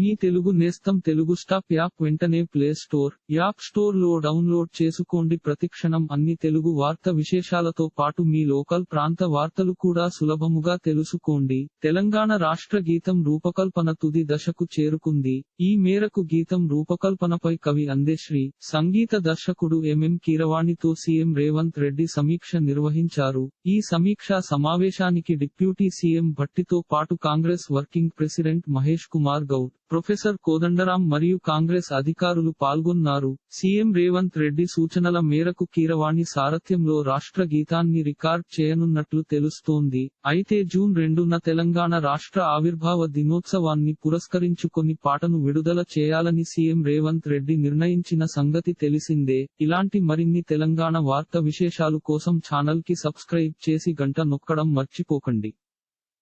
మీ తెలుగు నేస్తం Telugu stop app వెంటనే play store app స్టోర్లో డౌన్లోడ్ చేసుకోండి. ప్రతిక్షణం అన్ని తెలుగు వార్త విశేషాలతో పాటు మీ లోకల్ ప్రాంత వార్తలు కూడా సులభముగా తెలుసుకోండి. తెలంగాణ రాష్ట్ర గీతం రూపకల్పన తుది దశకు చేరుకుంది. ఈ మేరకు గీతం రూపకల్పనపై కవి అందేశ్రీ సంగీత దర్శకుడు ఎంఎం కీరవాణితో సీఎం రేవంత్ రెడ్డి సమీక్ష నిర్వహించారు. ఈ సమీక్షా సమావేశానికి డిప్యూటీ సీఎం భట్టితో పాటు Congress working president Mahesh Kumar Goud professor Kodandaram మరియు కాంగ్రెస్ అధికారులు పాల్గొన్నారు. సీఎం రేవంత్ రెడ్డి సూచనల మేరకు కీరవాణి సారథ్యంలో రాష్ట్ర గీతాన్ని రికార్డ్ చేయనున్నట్లు తెలుస్తోంది. అయితే జూన్ రెండున తెలంగాణ రాష్ట్ర ఆవిర్భావ దినోత్సవాన్ని పురస్కరించుకొని పాటను విడుదల చేయాలని సీఎం రేవంత్ రెడ్డి నిర్ణయించిన సంగతి తెలిసిందే. ఇలాంటి మరిన్ని తెలంగాణ వార్త విశేషాలు కోసం ఛానల్కి సబ్స్క్రైబ్ చేసి గంట నొక్కడం మర్చిపోకండి.